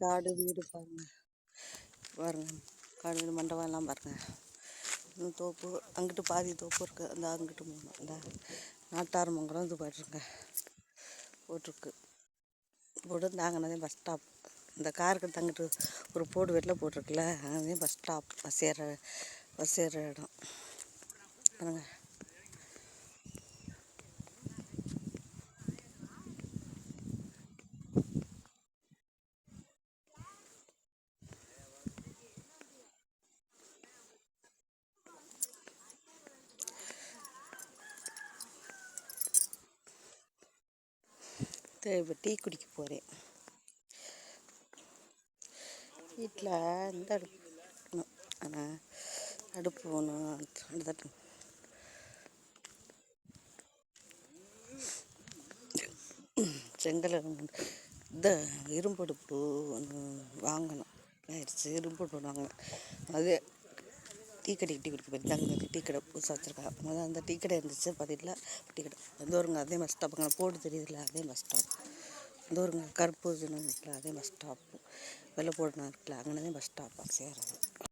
காடு வீடு பாருங்க. பாருங்க. காடு வீடு மண்டபம் எல்லாம் பாருங்க. இன்னும் தோப்பு அங்கிட்டு பாதி தோப்பு இருக்குது அந்த அங்கிட்டு போகணும் அந்த நாட்டார் மங்கலம் இது பாட்டுருங்க போட்டிருக்கு. போட்டு தாங்கினதே பஸ் ஸ்டாப் இந்த காருக்கு தங்கிட்டு ஒரு போடு வெட்டில் போட்டிருக்குல்ல அங்கே பஸ் ஸ்டாப் பஸ் ஏற பஸ் ஏற இடம். பாருங்கள் இப்போ டீ குடிக்க போகிறேன் வீட்டில் இந்த அடுப்பு ஆனால் அடுப்பு ஒன்று செங்கல் இந்த இரும்பு அடுப்பு ஒன்று வாங்கணும். ஆயிடுச்சு இரும்பு வாங்கணும். அது டீ கடைக்கு டீ குடிக்க போய் அங்கே டீ கடை புதுசாக வச்சுருக்காங்க. முதல்ல அந்த டீ கடை இருந்துச்சு. பார்த்தீங்களா டீ கடை. வந்து ஒருங்க அதே பஸ் அங்கே போர்டு தெரியுதுல்ல அதே பஸ் ஸ்டாப் இந்த ஒருங்க கருப்பு இருக்குல்ல அதே பஸ் ஸ்டாப்பு வெள்ளை போடுனா இருக்குல்ல. அங்கே பஸ் ஸ்டாப்பாக சேருது.